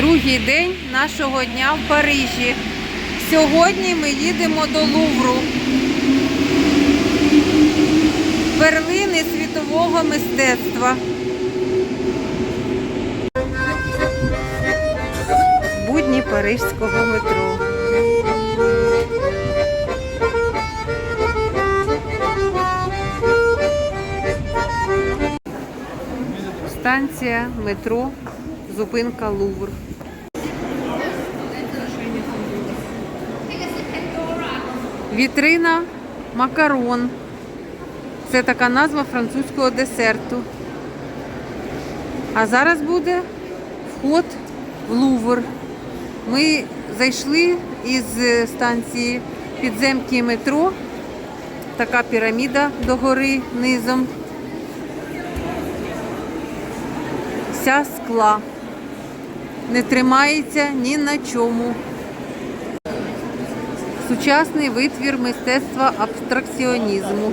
Другий день нашого дня в Парижі. Сьогодні ми їдемо до Лувру. Перлини світового мистецтва. Будні парижського метро. Станція метро, зупинка Лувр. Вітрина макарон. Це така назва французького десерту. А зараз буде вход в Лувр. Ми зайшли із станції підземки метро. Така піраміда догори низом. Вся скла. Не тримається ні на чому. Сучасний витвір мистецтва абстракціонізму.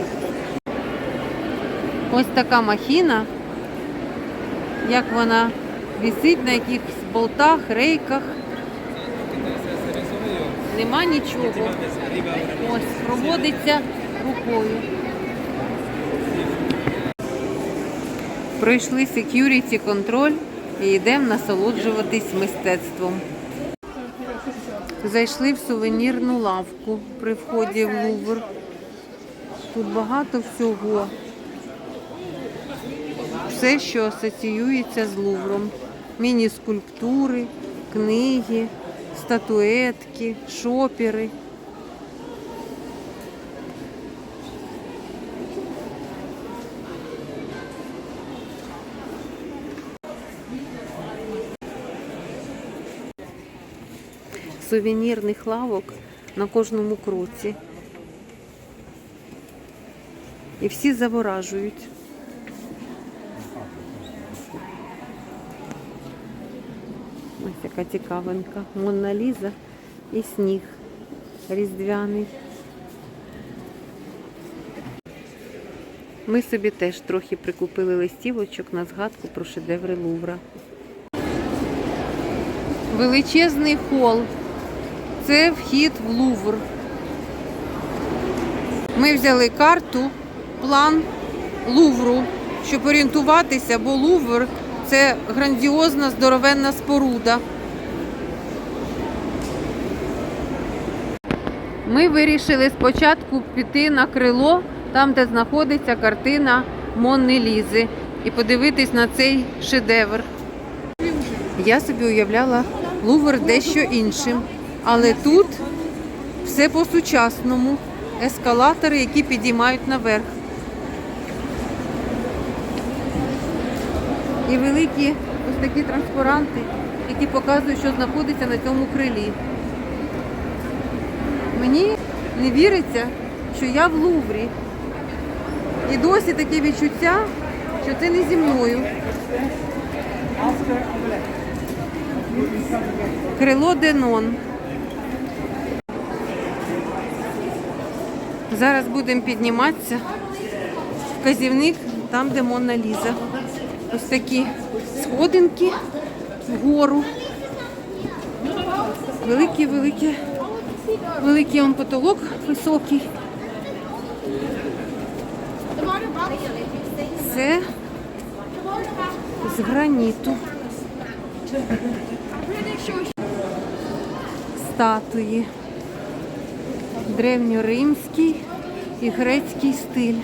Ось така махіна, як вона висить на якихось болтах, рейках. Нема нічого. Ось, проводиться рукою. Пройшли security контроль і йдемо насолоджуватись мистецтвом. Зайшли в сувенірну лавку при вході в Лувр. Тут багато всього. Все, що асоціюється з Лувром. Міні-скульптури, книги, статуетки, шопери. Сувенірних лавок на кожному кроці. І всі заворажують. Ось яка цікавинка. Монна Ліза і сніг різдвяний. Ми собі теж трохи прикупили листівочок на згадку про шедеври Лувра. Величезний хол. Це вхід в Лувр. Ми взяли карту, план Лувру, щоб орієнтуватися, бо Лувр це грандіозна здоровенна споруда. Ми вирішили спочатку піти на крило, там, де знаходиться картина Монни Лізи, і подивитись на цей шедевр. Я собі уявляла Лувр дещо іншим, але тут все по-сучасному. Ескалатори, які підіймають наверх. І великі ось такі транспаранти, які показують, що знаходиться на цьому крилі. Мені не віриться, що я в Луврі. І досі таке відчуття, що це не зі мною. Крило Денон. Зараз будемо підніматися. Вказівник там, де Монна Ліза. Ось такі сходинки вгору. Великий, великий, великий он потолок високий. Це з граніту. Статуї. Древньоримський і грецький стиль.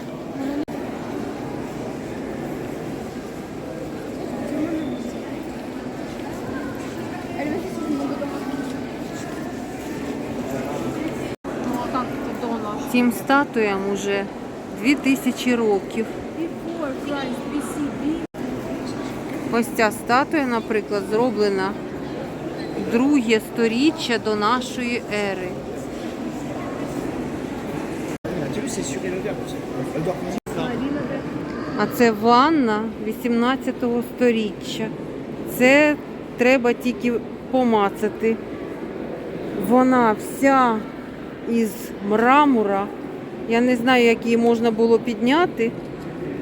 Цим статуям уже 2000 років. Ось ця статуя, наприклад, зроблена друге сторіччя до нашої ери. А це ванна 18 сторіччя. Це треба тільки помацати. Вона вся із мрамора. Я не знаю, як її можна було підняти.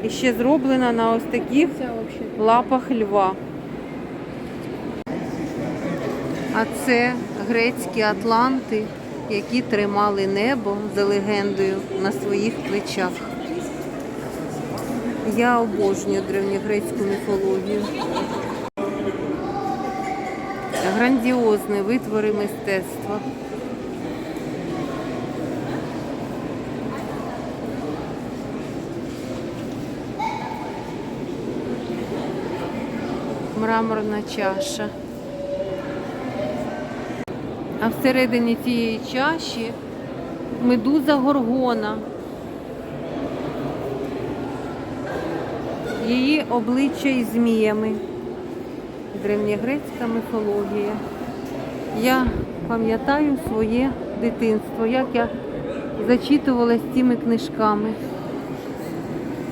І ще зроблена на ось таких лапах льва. А це грецькі атланти, які тримали небо за легендою на своїх плечах. Я обожнюю древньогрецьку міфологію. Грандіозні витвори мистецтва. Мраморна чаша. А всередині цієї чаші медуза горгона. Її обличчя із зміями. Древньогрецька міфологія. Я пам'ятаю своє дитинство, як я зачитувалась цими книжками.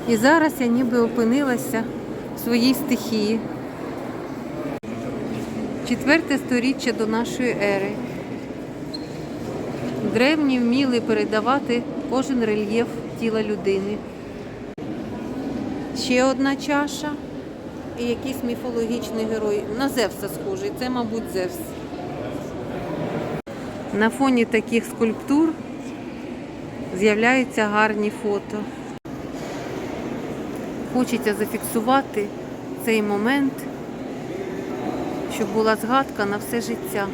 І зараз я ніби опинилася в своїй стихії. Четверте сторіччя до нашої ери. Древні вміли передавати кожен рельєф тіла людини. Ще одна чаша і якийсь міфологічний герой. На Зевса схожий, це, мабуть, Зевс. На фоні таких скульптур з'являються гарні фото. Хочеться зафіксувати цей момент, щоб була згадка на все життя.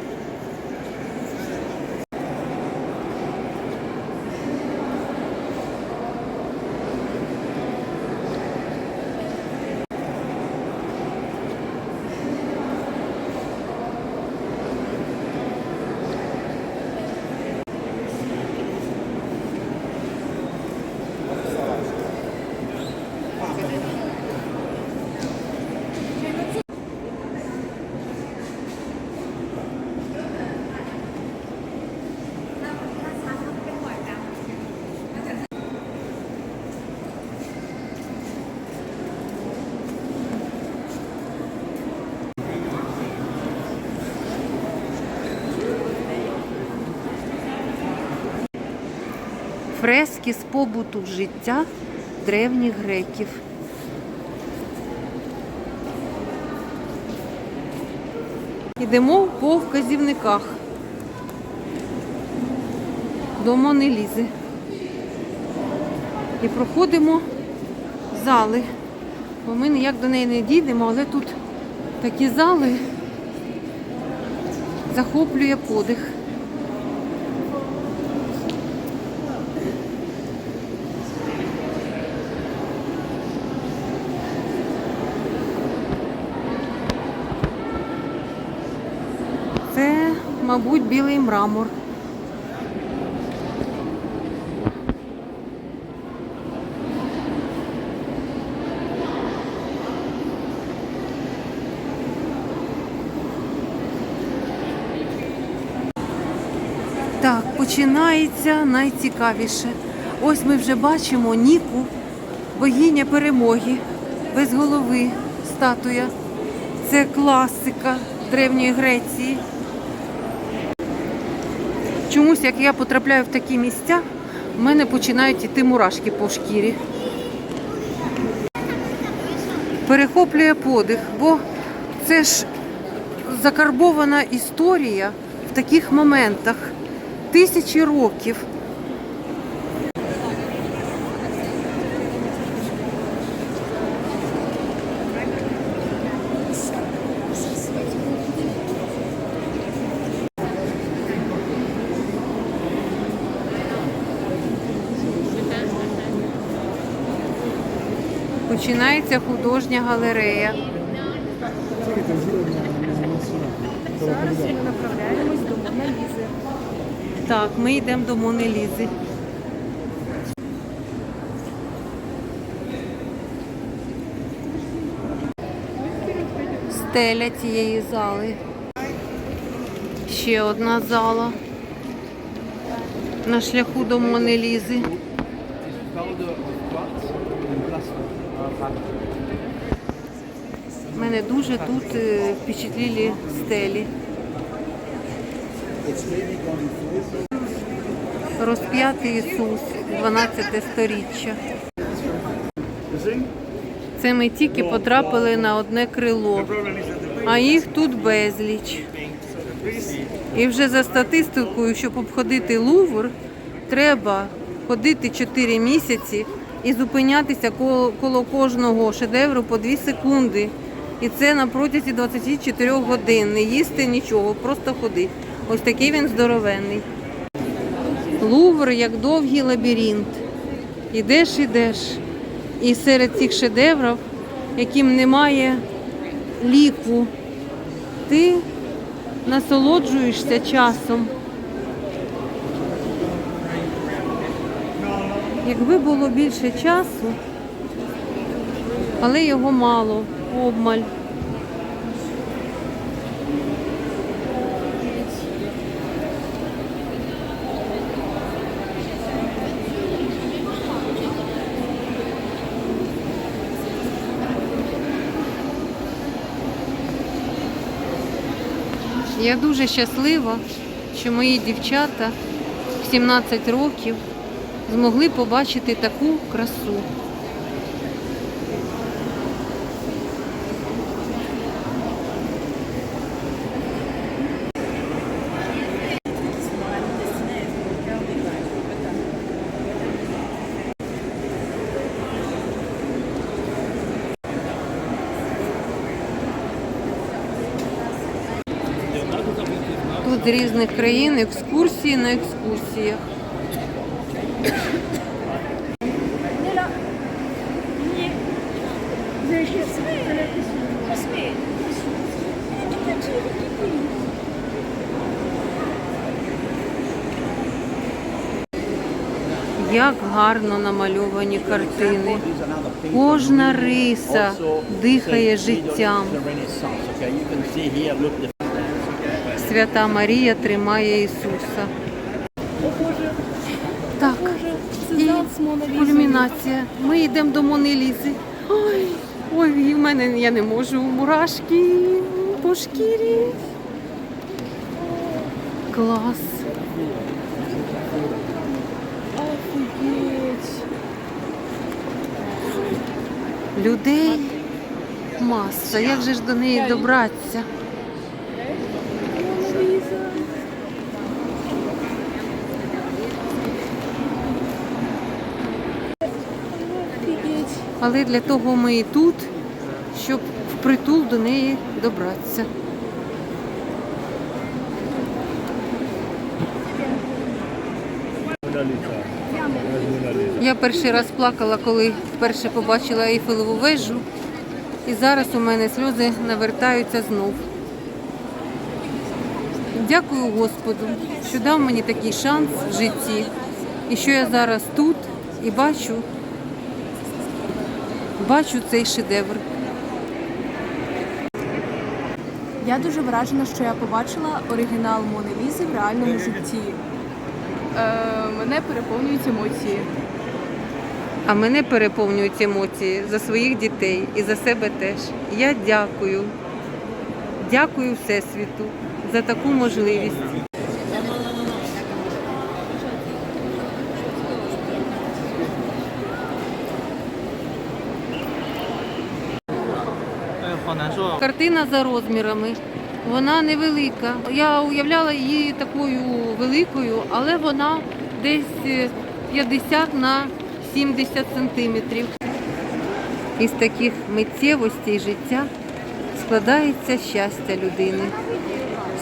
Фрески з побуту життя древніх греків. Йдемо по вказівниках до Монелізи. І проходимо зали. Бо ми ніяк до неї не дійдемо, але тут такі зали захоплює подих. Це, мабуть, білий мрамор. Так, починається найцікавіше. Ось ми вже бачимо Ніку, богиня перемоги, без голови статуя. Це класика Древньої Греції. Чомусь, як я потрапляю в такі місця, в мене починають іти мурашки по шкірі. Перехоплює подих, бо це ж закарбована історія в таких моментах тисячі років. Починається художня галерея. Зараз ми направляємось до Монalізи. Так, ми йдемо до Монелізи. Стеля цієї зали. Ще одна зала. На шляху до Монелізи. Мене дуже тут е, впечатлілі стелі. Розп'ятий Ісус, 12 сторіччя. Це ми тільки потрапили на одне крило, а їх тут безліч. І вже за статистикою, щоб обходити Лувр, треба ходити 4 місяці і зупинятися коло кожного шедевру по 2 секунди. І це на протязі 24 годин. Не їсти нічого, просто ходити. Ось такий він здоровенний. Лувр як довгий лабіринт. Ідеш, ідеш. І серед цих шедеврів, яким немає ліку, ти насолоджуєшся часом. Якби було більше часу, але його мало, обмаль. Я дуже щаслива, що мої дівчата в 17 років змогли побачити таку красу. З різних країн екскурсії на екскурсіях. Як гарно намальовані картини. Кожна риса дихає життям. Свята Марія тримає Ісуса. Так, і кульмінація. Ми йдемо до Мони Лізи. Ой, ой, в мене я не можу. Мурашки по шкірі. Клас. Людей маса. Як же ж до неї добратися? Але для того ми і тут, щоб впритул до неї добратися. Я перший раз плакала, коли вперше побачила Ейфелеву вежу. І зараз у мене сльози навертаються знов. Дякую Господу, що дав мені такий шанс в житті. І що я зараз тут і бачу, бачу цей шедевр. Я дуже вражена, що я побачила оригінал Мони Лізи в реальному житті. Е, мене переповнюють емоції. А мене переповнюють емоції за своїх дітей і за себе теж. Я дякую. Дякую Всесвіту за таку можливість. Картина за розмірами. Вона невелика. Я уявляла її такою великою, але вона десь е, 50 на 70 сантиметрів. Із таких миттєвостей життя складається щастя людини.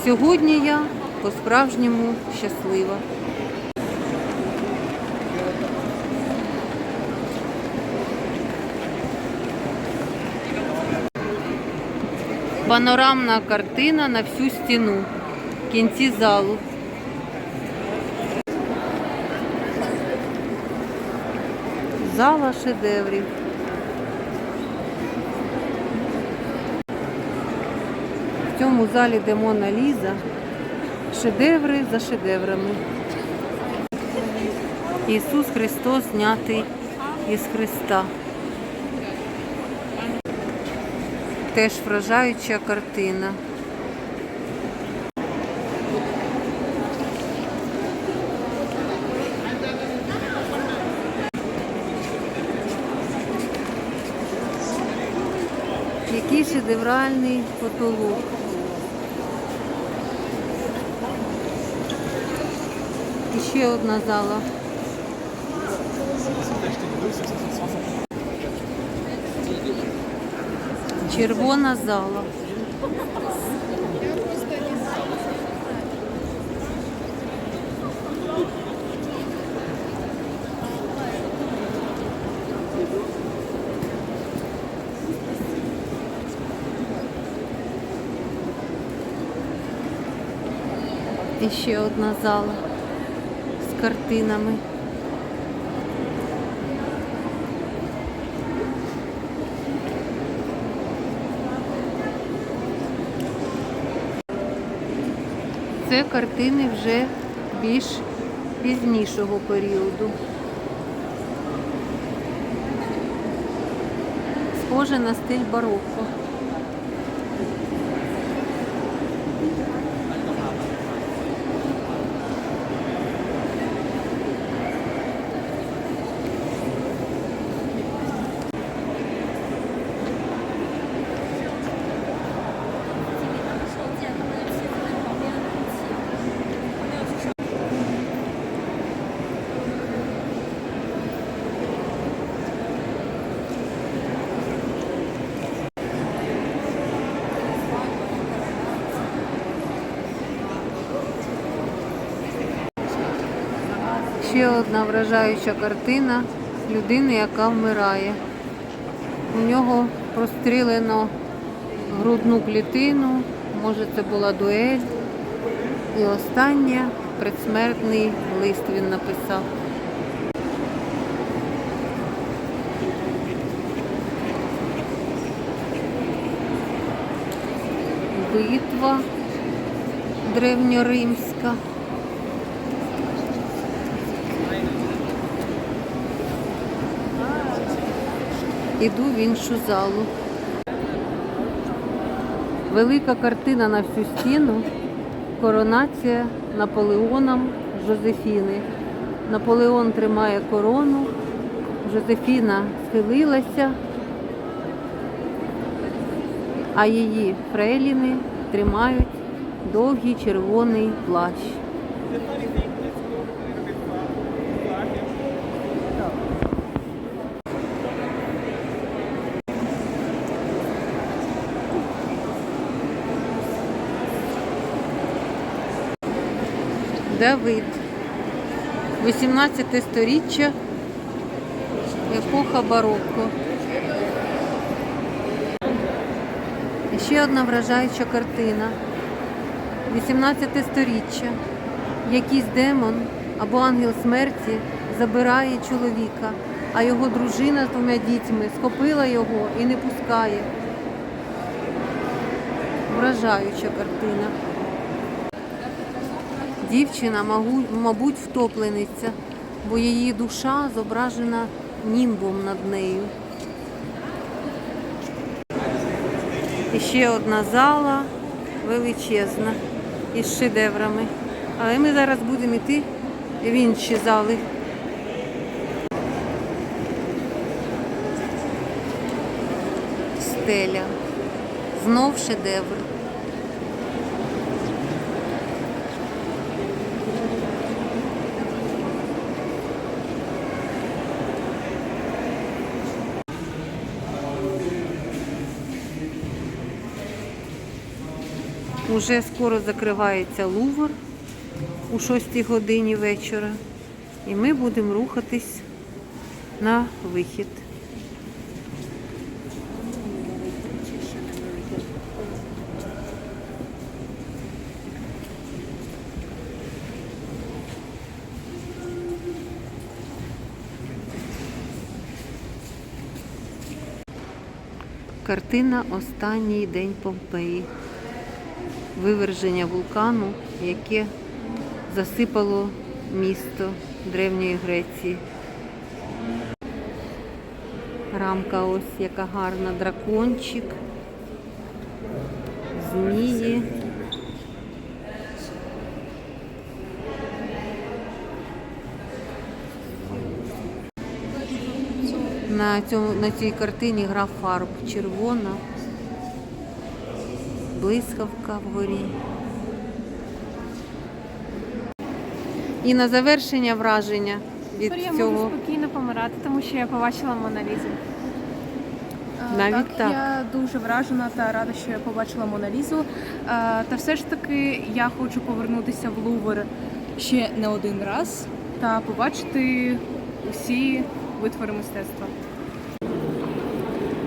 Сьогодні я по-справжньому щаслива. Панорамна картина на всю стіну в кінці залу. Зала шедеврів. В цьому залі, де Мона Ліза, шедеври за шедеврами. Ісус Христос знятий із Христа. Теж вражаюча картина. Який шедевральний потолок. І ще одна зала. Червона зала. І ще одна зала з картинами. Це картини вже більш пізнішого періоду. Схоже на стиль бароко. Ще одна вражаюча картина людини, яка вмирає. У нього прострілено грудну клітину, може це була дуель. І останнє предсмертний лист він написав. Битва древньоримська. Іду в іншу залу. Велика картина на всю стіну. Коронація Наполеоном Жозефіни. Наполеон тримає корону. Жозефіна схилилася, а її фрейліни тримають довгий червоний плащ. Давид. 18 сторіччя, епоха бароко. І ще одна вражаюча картина. 18 сторіччя. Якийсь демон або ангел смерті забирає чоловіка, а його дружина з двома дітьми схопила його і не пускає. Вражаюча картина. Дівчина, мабуть, втоплениця, бо її душа зображена німбом над нею. І ще одна зала величезна із шедеврами. Але ми зараз будемо йти в інші зали. Стеля. Знов шедевр. Уже скоро закривається Лувр у 6 годині вечора. І ми будемо рухатись на вихід. Картина Останній день Помпеї. Виверження вулкану, яке засипало місто Древньої Греції. Рамка ось яка гарна, дракончик, змії. На, цьому, на цій картині гра фарб червона, блискавка вгорі. І на завершення враження від Тепер я цього. можу спокійно помирати, тому що я побачила Моналізу. Навіть так. Я дуже вражена та рада, що я побачила Моналізу. Та все ж таки я хочу повернутися в Лувр ще не один раз та побачити усі витвори мистецтва.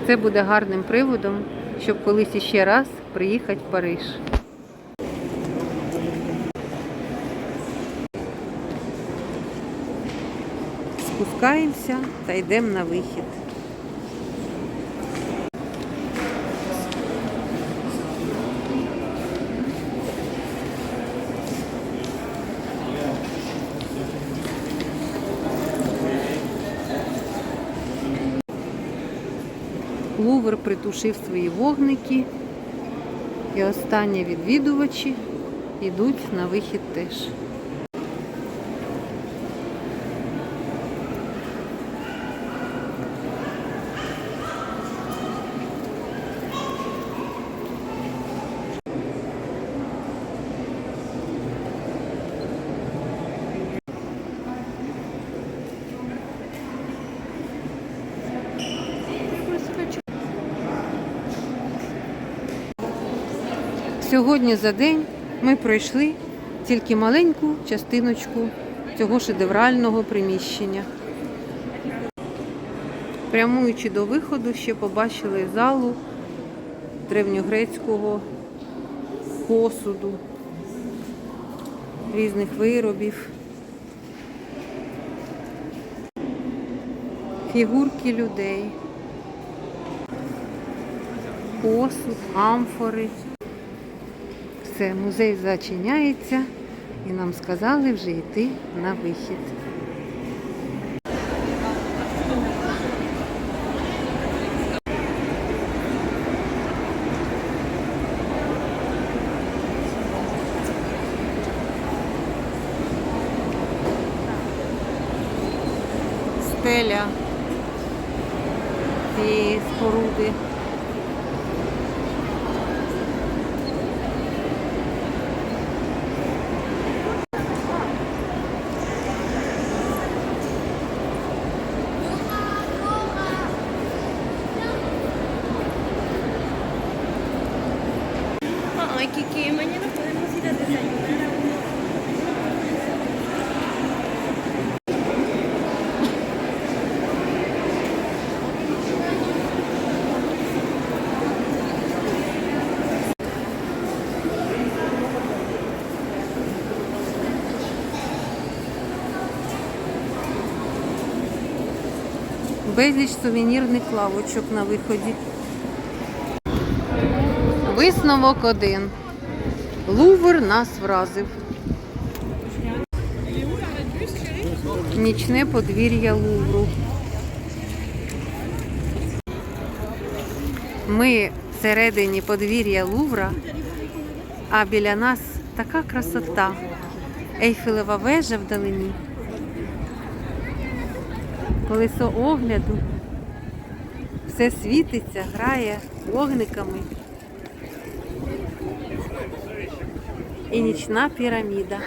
Це буде гарним приводом, щоб колись іще раз приїхати в Париж. Спускаємося та йдемо на вихід. Лувр притушив свої вогники, і останні відвідувачі йдуть на вихід теж. Сьогодні за день ми пройшли тільки маленьку частиночку цього шедеврального приміщення. Прямуючи до виходу, ще побачили залу древньогрецького посуду, різних виробів, фігурки людей, посуд, амфори. Все, музей зачиняється і нам сказали вже йти на вихід. Безліч сувенірних лавочок на виході. Висновок один. Лувр нас вразив. Нічне подвір'я Лувру. Ми всередині подвір'я Лувра, а біля нас така красота. Ейфелева вежа вдалині. Колесо огляду. Все світиться, грає вогниками. І нічна піраміда.